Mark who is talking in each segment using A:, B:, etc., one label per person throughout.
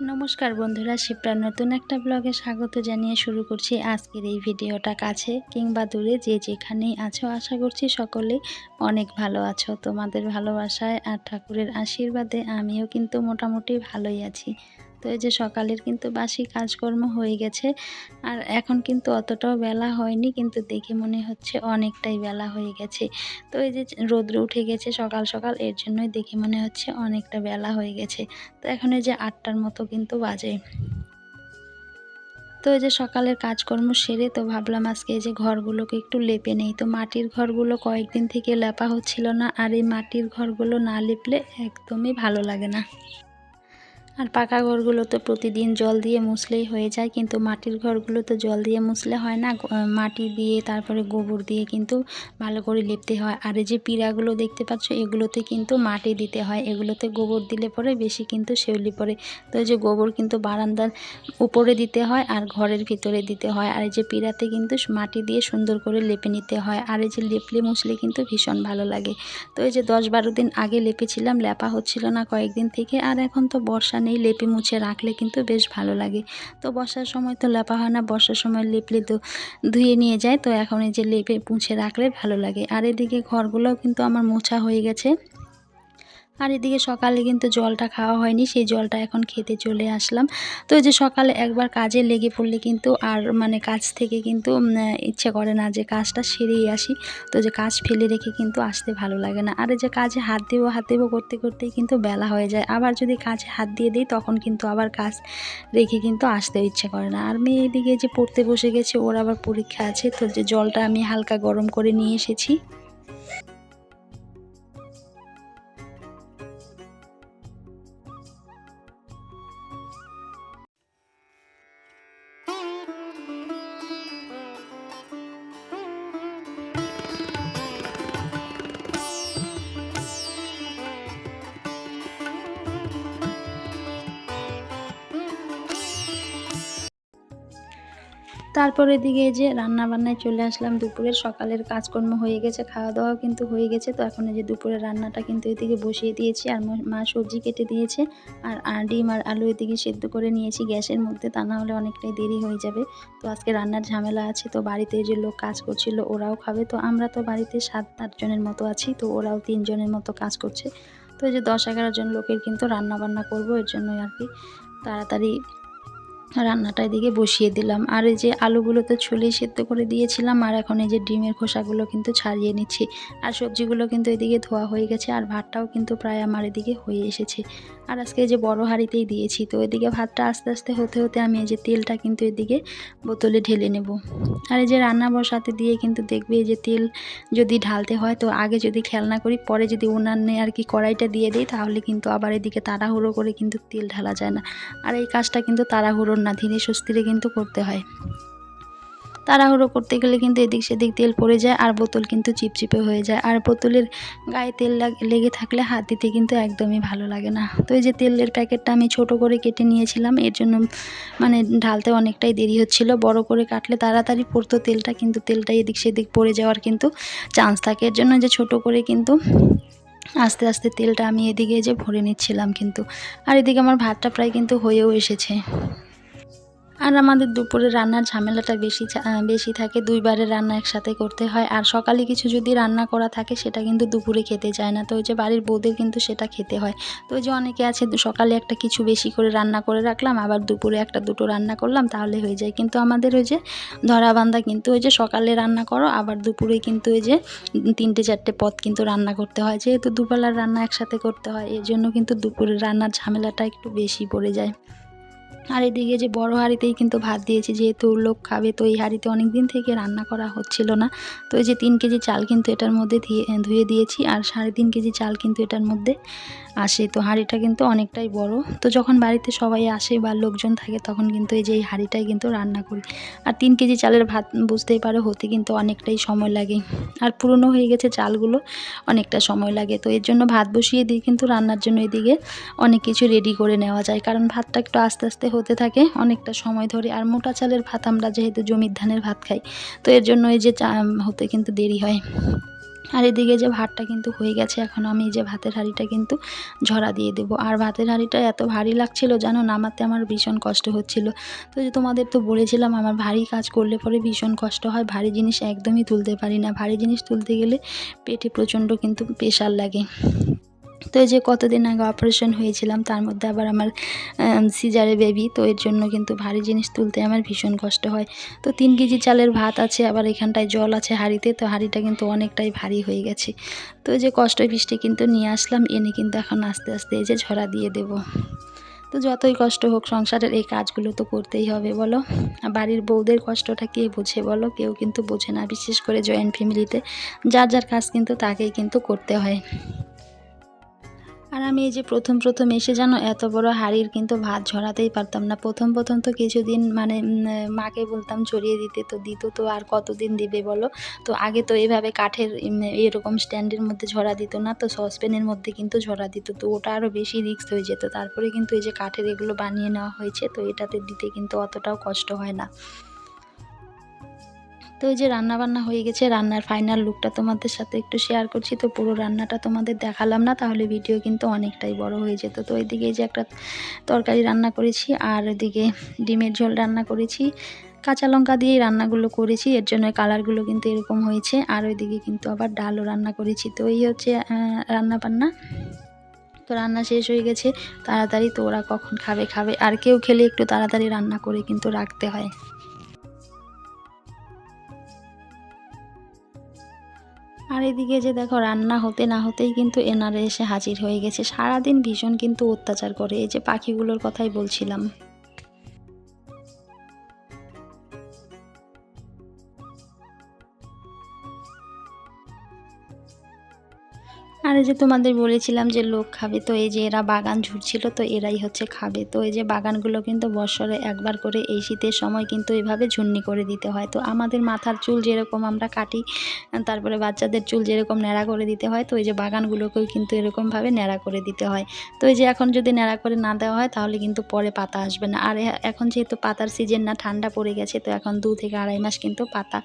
A: নমস্কার বন্ধুরা, শিপ্রার নতুন একটা ব্লগে স্বাগত জানিয়ে শুরু করছি আজকের এই ভিডিওটা। কাছে কিংবা দূরে যে যেখানেই আছো, আশা করছি সকলে অনেক ভালো আছো। তোমাদের ভালোবাসায় আর ঠাকুরের আশীর্বাদে আমিও কিন্তু মোটামুটি ভালোই আছি। তো এই যে সকালের কিন্তু বাসি কাজকর্ম হয়ে গেছে। আর এখন কিন্তু অতটাও বেলা হয়নি, কিন্তু দেখে মনে হচ্ছে অনেকটাই বেলা হয়ে গেছে। তো এই যে রোদ্র উঠে গেছে সকাল সকাল, এর জন্যই দেখে মনে হচ্ছে অনেকটা বেলা হয়ে গেছে। তো এখন এই যে আটটার মতো কিন্তু বাজে। তো এই যে সকালের কাজকর্ম সেরে তো ভাবলাম আজকে এই যে ঘরগুলোকে একটু লেপে নেই। তো মাটির ঘরগুলো কয়েকদিন থেকে লেপা হচ্ছিল না, আর এই মাটির ঘরগুলো না লেপলে একদমই ভালো লাগে না। আর পাকা ঘরগুলো তো প্রতিদিন জল দিয়ে মুছলেই হয়ে যায়, কিন্তু মাটির ঘরগুলো তো জল দিয়ে মুছলে হয় না। মাটি দিয়ে, তারপরে গোবর দিয়ে কিন্তু ভালো করে লেপতে হয়। আর এই যে পিঁড়াগুলো দেখতে পাচ্ছ, এগুলোতে কিন্তু মাটি দিতে হয়। এগুলোতে গোবর দিলে পরে বেশি কিন্তু শেউলি পড়ে। তো এই যে গোবর কিন্তু বারান্দার উপরে দিতে হয় আর ঘরের ভিতরে দিতে হয়। আর এই যে পিঁড়াতে কিন্তু মাটি দিয়ে সুন্দর করে লেপে নিতে হয়। আর এই যে লেপলে মুছলে কিন্তু ভীষণ ভালো লাগে। তো এই যে দশ বারো দিন আগে লেপেছিলাম, লেপা হচ্ছিল না কয়েকদিন থেকে। আর এখন তো বর্ষা নেই, লেপি মুছে রাখলে কিন্তু বেশ ভালো লাগে। তো বর্ষার সময় তো লেপা হয় না, বর্ষার সময় লেপলে তো ধুয়ে নিয়ে যায়। তো এখন এই যে লেপে মুছে রাখলে ভালো লাগে। আর এদিকে ঘরগুলোও কিন্তু আমার মোছা হয়ে গেছে। আর এদিকে সকালে কিন্তু জলটা খাওয়া হয়নি, সেই জলটা এখন খেতে চলে আসলাম। তো যে সকালে একবার কাজে লেগে পড়লে কিন্তু আর মানে কাজ থেকে কিন্তু ইচ্ছে করে না যে কাজটা সেরেই আসি। তো যে কাজ ফেলে রেখে কিন্তু আসতে ভালো লাগে না। আর যে কাজে হাত দেবো হাত দেবো করতে করতেই কিন্তু বেলা হয়ে যায়। আবার যদি কাজে হাত দিয়ে দিই তখন কিন্তু আবার কাজ রেখে কিন্তু আসতে ইচ্ছে করে না। আর মেয়ে এদিকে যে পড়তে বসে গেছে, ওর আবার পরীক্ষা আছে। তো যে জলটা আমি হালকা গরম করে নিয়ে এসেছি। তারপর এদিকে যে রান্না বান্নায় চলে আসলাম। দুপুরের সকালের কাজকর্ম হয়ে গেছে খাওয়া দাওয়া কিন্তু হয়ে গেছে। তো এখন এই যে দুপুরের রান্নাটা কিন্তু এদিকে বসিয়ে দিয়েছি আর মা সবজি কেটে দিয়েছে আর ডিম আর আলু এদিকে সেদ্ধ করে নিয়েছি গ্যাসের মধ্যে। তা না হলে অনেকটাই দেরি হয়ে যাবে। তো আজকে রান্নার ঝামেলা আছে, তো বাড়িতে যে লোক কাজ করছিল ওরাও খাবে। তো আমরা তো বাড়িতে সাত আটজনের মতো আছি, তো ওরাও তিনজনের মতো কাজ করছে। তো এই যে দশ এগারো জন লোকের কিন্তু রান্না বান্না করব এর জন্যই আর কি। তাড়াতাড়ি রান্নাটা এদিকে বসিয়ে দিলাম। আর এই যে আলুগুলো তো ছুলেই সেদ্ধ করে দিয়েছিলাম, আর এখন এই যে ডিমের খোসাগুলো কিন্তু ছাড়িয়ে নিচ্ছি। আর সবজিগুলো কিন্তু এদিকে ধোয়া হয়ে গেছে, আর ভাতটাও কিন্তু প্রায় আমার এদিকে হয়ে এসেছে। আর আজকে এই যে বড় হাঁড়িতেই দিয়েছি, তো এদিকে ভাতটা আস্তে আস্তে হতে হতে আমি এই যে তেলটা কিন্তু এদিকে বোতলে ঢেলে নেব। আর এই যে রান্না বসাতে দিয়ে কিন্তু দেখবে যে তেল যদি ঢালতে হয়, তো আগে যদি খেয়াল না করি, পরে যদি উনানে আর কি কড়াইটা দিয়ে দিই, তাহলে কিন্তু আবার এদিকে তাড়াহুড়ো করে কিন্তু তেল ঢালা যায় না। আর এই কাজটা কিন্তু তাড়াহুড়োর না ধীরে সুস্থিরে কিন্তু করতে হয়। তাড়াহুড়ো করতে গেলে কিন্তু এদিক সেদিক তেল পড়ে যায় আর বোতল কিন্তু চিপচিপে হয়ে যায়। আর বোতলের গায়ে তেল লেগে থাকলে হাত দিতে কিন্তু একদমই ভালো লাগে না। তো এই যে তেলের প্যাকেটটা আমি ছোট করে কেটে নিয়েছিলাম, এর জন্য মানে ঢালতে অনেকটাই দেরি হচ্ছিল। বড় করে কাটলে তাড়াতাড়ি পড়তো তেলটা, কিন্তু তেলটা এদিক সেদিক পড়ে যাওয়ার কিন্তু চান্স থাকে। এর জন্য যে ছোট করে কিন্তু আস্তে আস্তে তেলটা আমি এদিকে যে ভরে নিচ্ছিলাম কিন্তু। আর এদিকে আমার ভাতটা প্রায় কিন্তু হয়েও এসেছে। আর আমাদের দুপুরে রান্নার ঝামেলাটা বেশি বেশি থাকে। দুইবারের রান্না একসাথে করতে হয়। আর সকালে কিছু যদি রান্না করা থাকে, সেটা কিন্তু দুপুরে খেতে যায় না। তো ওই যে বাড়ির বউদের কিন্তু সেটা খেতে হয়। তো ওই যে অনেকে আছে সকালে একটা কিছু বেশি করে রান্না করে রাখলাম, আবার দুপুরে একটা দুটো রান্না করলাম, তাহলে হয়ে যায়। কিন্তু আমাদের ওই যে ধরাবান্ধা কিন্তু ওই যে সকালে রান্না করো, আবার দুপুরে কিন্তু ওই যে তিনটে, চারটে পদ কিন্তু রান্না করতে হয়। যেহেতু দুবেলার রান্না একসাথে করতে হয় এর জন্য কিন্তু দুপুরের রান্নার ঝামেলাটা একটু বেশি পড়ে যায়। আর এদিকে যে বড় হাঁড়িতেই কিন্তু ভাত দিয়েছি, যেহেতু লোক খাবে, তো এই হাঁড়িতে অনেক দিন থেকে রান্না করা হচ্ছিল না। তো এই যে তিন কেজি চাল কিন্তু এটার মধ্যে ধুয়ে দিয়েছি, আর সাড়ে তিন কেজি চাল কিন্তু এটার মধ্যে আসে। তো হাঁড়িটা কিন্তু অনেকটাই বড়। তো যখন বাড়িতে সবাই আসে বা লোকজন থাকে, তখন কিন্তু এই যে এই হাঁড়িটাই কিন্তু রান্না করি। আর তিন কেজি চালের ভাত বুঝতেই পারো, হতে কিন্তু অনেকটাই সময় লাগে। আর পুরনো হয়ে গেছে চালগুলো, অনেকটা সময় লাগে। তো এর জন্য ভাত বসিয়ে দিই কিন্তু রান্নার জন্য এদিকে অনেক কিছু রেডি করে নেওয়া যায়। কারণ ভাতটা একটু আস্তে আস্তে হতে থাকে, অনেকটা সময় ধরে। আর মোটা চালের ভাত আমরা যেহেতু জমির ধানের ভাত খাই, তো এর জন্য এই যে হতে কিন্তু দেরি হয়। আর এদিকে যে ভাতটা কিন্তু হয়ে গেছে, এখন আমি এই যে ভাতের হাঁড়িটা কিন্তু ঝরা দিয়ে দেবো। আর ভাতের হাঁড়িটা এত ভারী লাগছিল, জানো, নামাতে আমার ভীষণ কষ্ট হচ্ছিল। তো যে তোমাদের তো বলেছিলাম, আমার ভারী কাজ করলে পরে ভীষণ কষ্ট হয়। ভারী জিনিস একদমই তুলতে পারি না। ভারী জিনিস তুলতে গেলে পেটে প্রচণ্ড কিন্তু প্রেশার লাগে। তো এই যে কতদিন আগে অপারেশন হয়েছিলাম, তার মধ্যে আবার আমার সিজারে বেবি তো এর জন্য কিন্তু ভারী জিনিস তুলতে আমার ভীষণ কষ্ট হয়। তো তিন কেজি চালের ভাত আছে, আবার এখানটায় জল আছে হাঁড়িতে, তো হাঁড়িটা কিন্তু অনেকটাই ভারী হয়ে গেছে। তো যে কষ্ট বৃষ্টি কিন্তু নিয়ে আসলাম, এনে কিন্তু এখন আস্তে আস্তে এই যে ঝরা দিয়ে দেব। তো যতই কষ্ট হোক, সংসারের এই কাজগুলো তো করতেই হবে, বলো। বাড়ির বউদের কষ্টটা কে বোঝে, বলো? কেউ কিন্তু বোঝে না, বিশেষ করে জয়েন্ট ফ্যামিলিতে যার যার কাজ কিন্তু তাকেই কিন্তু করতে হয়। আর আমি এই যে প্রথম প্রথম এসে যেন এত বড় হাঁড়ির কিন্তু ভাত ঝরাতেই পারতাম না। প্রথম প্রথম তো কিছুদিন মানে মাকে বলতাম ছড়িয়ে দিতে, তো দিত তো আর কতদিন দিবে বলো? তো আগে তো এভাবে কাঠের এরকম স্ট্যান্ডের মধ্যে ঝরা দিত না, তো সসপ্যানের মধ্যে কিন্তু ঝরা দিত। তো ওটা আরও বেশি রিস্ক হয়ে যেত। তারপরে কিন্তু এই যে কাঠের এগুলো বানিয়ে নেওয়া হয়েছে, তো এটাতে দিতে কিন্তু অতটাও কষ্ট হয় না। তো ওই যে রান্না বান্না হয়ে গেছে, রান্নার ফাইনাল লুকটা তোমাদের সাথে একটু শেয়ার করছি। তো পুরো রান্নাটা তোমাদের দেখালাম না, তাহলে ভিডিও কিন্তু অনেকটাই বড় হয়ে যেত। তো ওইদিকে যে একটা তরকারি রান্না করেছি, আর ওইদিকে ডিমের ঝোল রান্না করেছি। কাঁচা লঙ্কা দিয়েই রান্নাগুলো করেছি, এর জন্য কালারগুলো কিন্তু এরকম হয়েছে। আর ওইদিকে কিন্তু আবার ডালও রান্না করেছি। তো এই হচ্ছে রান্না বান্না তো রান্না শেষ হয়ে গেছে, তাড়াতাড়ি তো ওরা কখন খাবে খাবে। আর কেউ খেলে একটু তাড়াতাড়ি রান্না করে কিন্তু রাখতে হয়। আর এদিকে যে দেখো রান্না হতে না হতেই কিন্তু এনারে এসে হাজির হয়ে গেছে। সারাদিন ভীষণ কিন্তু অত্যাচার করে। এই যে পাখিগুলোর কথাই বলছিলাম। আর এই যে তোমাদের বলেছিলাম যে লোক খাবে, তো এই যে এরা বাগান ঝুড়ছিল, তো এরাই হচ্ছে খাবে। তো এই যে বাগানগুলো কিন্তু বছরে একবার করে এই শীতের সময় কিন্তু এভাবে ঝুন্নি করে দিতে হয়। তো আমাদের মাথার চুল যেরকম আমরা কাটি তারপরে বাচ্চাদের চুল যেরকম ন্যাড়া করে দিতে হয়, তো এই যে বাগানগুলোকেও কিন্তু এরকমভাবে ন্যাড়া করে দিতে হয়। তো এই যে এখন যদি ন্যাড়া করে না দেওয়া হয়, তাহলে কিন্তু পরে পাতা আসবে না। আর এখন যেহেতু পাতার সিজন না, ঠান্ডা পড়ে গেছে, তো এখন দু থেকে আড়াই মাস কিন্তু পাতা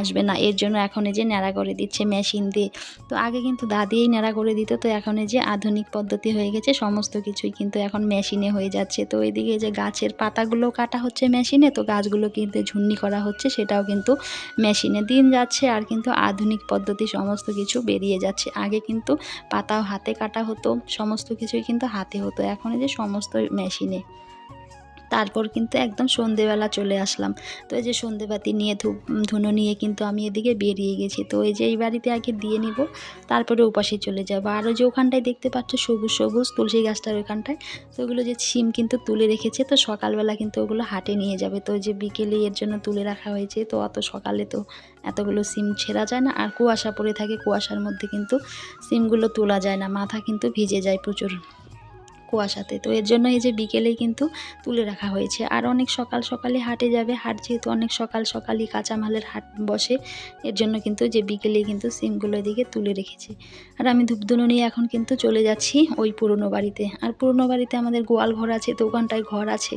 A: আসবে না। এর জন্য এখন এই যে ন্যাড়া করে দিচ্ছে মেশিন দিয়ে। তো আগে কিন্তু দাদিই ন্যাড়া করে দিত। তো এখন যে আধুনিক পদ্ধতি হয়ে গেছে, সমস্ত কিছুই কিন্তু এখন মেশিনে হয়ে যাচ্ছে। তো এদিকে যে গাছের পাতাগুলো কাটা হচ্ছে মেশিনে, তো গাছগুলো কিন্তু ঝুন্নি করা হচ্ছে, সেটাও কিন্তু মেশিনে দিন যাচ্ছে আর কিন্তু আধুনিক পদ্ধতি সমস্ত কিছু বেরিয়ে যাচ্ছে। আগে কিন্তু পাতাও হাতে কাটা হতো, সমস্ত কিছুই কিন্তু হাতে হতো। এখন যে সমস্ত মেশিনে তারপর কিন্তু একদম সন্ধেবেলা চলে আসলাম। তো এই যে সন্ধেবাতি নিয়ে ধূপ ধুনো নিয়ে কিন্তু আমি এদিকে বেরিয়ে গেছি। তো এই যে এই বাড়িতে আগে দিয়ে নিব, তারপরে উপাসে চলে যাব। আরও যে ওখানটায় দেখতে পাচ্ছ সবুজ সবুজ তুলসী গাছটার ওখানটায়, তো ওগুলো যে সিম কিন্তু তুলে রেখেছে, তো সকালবেলা কিন্তু ওগুলো হাটে নিয়ে যাবে। তো যে বিকেলে এর জন্য তুলে রাখা হয়েছে, তো অত সকালে তো এতগুলো সিম ছেঁড়া যায় না। আর কুয়াশা পড়ে থাকে, কুয়াশার মধ্যে কিন্তু সিমগুলো তোলা যায় না, মাথা কিন্তু ভিজে যায় প্রচুর। কুয়াশাতে। তো এর জন্য এই যে বিকেলেই কিন্তু তুলে রাখা হয়েছে। আর অনেক সকাল সকালে হাটে যাবে। হাট যেহেতু অনেক সকাল সকালই কাঁচামালের হাট বসে, এর জন্য কিন্তু যে বিকেলেই কিন্তু সিমগুলো এদিকে তুলে রেখেছে। আর আমি ধূপধুনো নিয়ে এখন কিন্তু চলে যাচ্ছি ওই পুরনো বাড়িতে। আর পুরনো বাড়িতে আমাদের গোয়াল ঘর আছে, তো ওখানটায় ঘর আছে।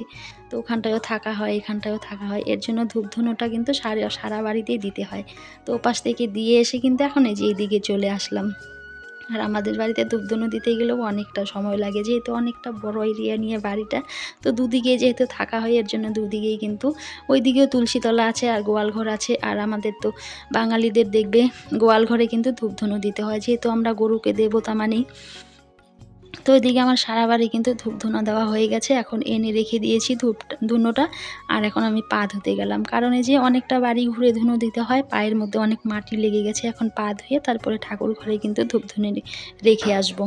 A: তো ওখানটায়ও থাকা হয়, এখানটায়ও থাকা হয়। এর জন্য ধূপধুনোটা কিন্তু সারা সারা বাড়িতেই দিতে হয়। তো ওপাশ থেকে দিয়ে এসে কিন্তু এখন এই যে এইদিকে চলে আসলাম। আর আমাদের বাড়িতে ধূপধনু দিতে গেলেও অনেকটা সময় লাগে, যেহেতু অনেকটা বড় এরিয়া নিয়ে বাড়িটা। তো দুদিকে যেহেতু থাকা হয়, এর জন্য দুদিকেই কিন্তু ওইদিকেও তুলসীতলা আছে আর গোয়াল ঘর আছে। আর আমাদের তো বাঙালিদের দেখবে গোয়াল ঘরে কিন্তু ধূপধনু দিতে হয়, যেহেতু আমরা গরুকে দেবতা মানি। তো এদিকে আমার সারা বাড়ি কিন্তু ধূপ ধুনো দেওয়া হয়ে গেছে। এখন এনে রেখে দিয়েছি ধূপ ধুনোটা। আর এখন আমি পা ধুতে গেলাম। কারণ এই যে অনেকটা বাড়ি ঘুরে ধুনো দিতে হয়, পায়ের মধ্যে অনেক মাটি লেগে গেছে। এখন পা ধুয়ে তারপরে ঠাকুর ঘরে কিন্তু ধূপ ধুনে রেখে আসব।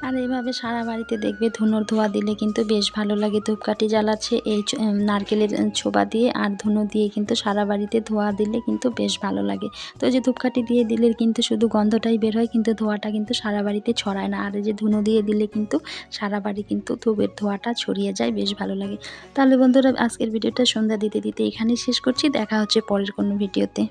A: আর এইভাবে সারা বাড়িতে দেখবে ধুনোর ধোয়া দিলে কিন্তু বেশ ভালো লাগে। ধূপকাঠি জ্বালাচ্ছে এই নারকেলের ছোবা দিয়ে আর ধুনো দিয়ে কিন্তু সারা বাড়িতে ধোয়া দিলে কিন্তু বেশ ভালো লাগে। তো যে ধূপকাঠি দিয়ে দিলে কিন্তু শুধু গন্ধটাই বের হয়, কিন্তু ধোয়াটা কিন্তু সারা বাড়িতে ছড়ায় না। আর যে ধুনো দিয়ে দিলে কিন্তু সারা বাড়ি কিন্তু ধূপের ধোয়াটা ছড়িয়ে যায়, বেশ ভালো লাগে। তাহলে বন্ধুরা, আজকের ভিডিওটা সন্ধ্যা দিতে দিতে এখানেই শেষ করছি। দেখা হচ্ছে পরের কোনো ভিডিওতে।